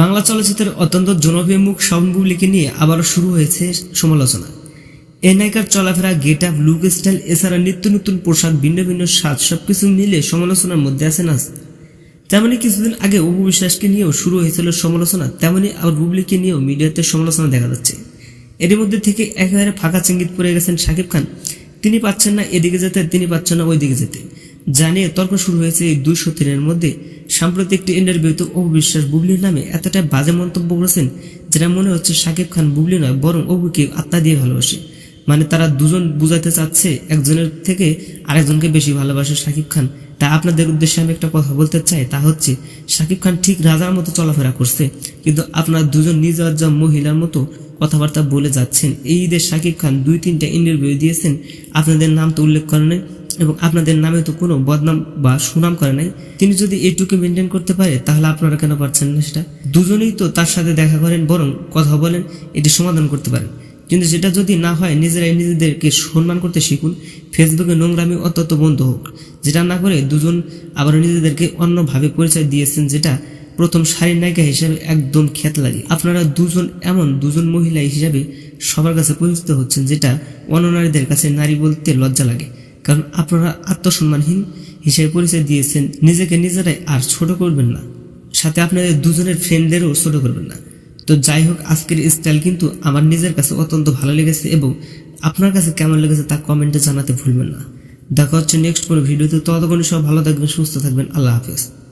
বাংলা চলচ্চিত্রের অত্যন্ত জনপ্রিয় মুখ শাওন নিয়ে আবারও শুরু হয়েছে সমালোচনা। এ নায়িকার চলাফেরা, গেট আপ, লুক, স্টাইল এছাড়া নিত্য নতুন পোশাক, ভিন্ন ভিন্ন স্বাদ সবকিছু মিলে সমালোচনার মধ্যে আছে নাচ। তেমনি কিছুদিন আগে অপু বিশ্বাসকে নিয়েও শুরু হয়েছিল সমালোচনা, তেমনি আবার বুবলিকে নিয়েও মিডিয়াতে সমালোচনা দেখা যাচ্ছে। এর মধ্যে থেকে একেবারে ফাঁকা চিঙ্গিত পড়ে গেছেন শাকিব খান। তিনি পাচ্ছেন না, এদিকে যেতে, তিনি পাচ্ছেন না, ওইদিকে যেতে। জানিয়ে তর্ক শুরু হয়েছে এই দুই সতীনের মধ্যে। সাম্প্রতিক একটি ইন্টারভিউতে অপু বিশ্বাস বুবলির নামে এতটা বাজে মন্তব্য করেছেন, যেটা মনে হচ্ছে শাকিব খান বুবলি নয়, বরং অপুকে আত্মা দিয়ে ভালোবাসে। মানে তারা দুজন বুঝাতে চাচ্ছে, একজনের থেকে আরেকজনকে বেশি ভালোবাসে শাকিব খান। তা আপনাদের উদ্দেশ্যে আমি একটা কথা বলতে চাই, তা হচ্ছে, শাকিব খান ঠিক রাজার মতো চলাফেরা করছে, কিন্তু আপনারা দুজন নিজ মহিলার মতো কথাবার্তা বলে যাচ্ছেন। এই ঈদের শাকিব খান দুই, তিনটা ইন্টারভিউ দিয়েছেন। আপনাদের নাম তো উল্লেখ করে নাই এবং আপনাদের নামে তো কোনো বদনাম বা সুনাম করে নাই। তিনি যদি এটুকু মেনটেন করতে পারে, তাহলে আপনারা কেন পারছেন না সেটা? দুজনেই তো তার সাথে দেখা করেন, বরং কথা বলেন, এটি সমাধান করতে পারেন। কিন্তু সেটা যদি না হয়, নিজেরাই নিজেদেরকে সম্মান করতে শিখুন। ফেসবুকে নোংরামি অত্যন্ত বন্ধ হোক। যেটা না করে দুজন আবার নিজেদেরকে অন্যভাবে পরিচয় দিয়েছেন, যেটা প্রথম সারির নায়িকা হিসেবে একদম খ্যাত লাগে আপনারা দুজন এমন দুজন মহিলা হিসাবে সবার কাছে পরিচিত হচ্ছেন যেটা অন্য নারীদের কাছে নারী বলতে লজ্জা লাগে। কারণ আপনারা আত্মসম্মানহীন হিসেবে পরিচয় দিয়েছেন, নিজেকে নিজেরাই আর ছোট করবেন না। সাথে আপনাদের দুজনের ফ্রেন্ডদেরও ছোট করবেন না। তো যাই হোক, আজকের স্টাইল কিন্তু আমার নিজের কাছে অত্যন্ত ভালো লেগেছে এবং আপনার কাছে কেমন লেগেছে তা কমেন্টে জানাতে ভুলবেন না। দেখা হচ্ছে নেক্সট কোনো ভিডিওতে। ততক্ষণ সব ভালো থাকবেন, সুস্থ থাকবেন। আল্লাহ হাফেজ।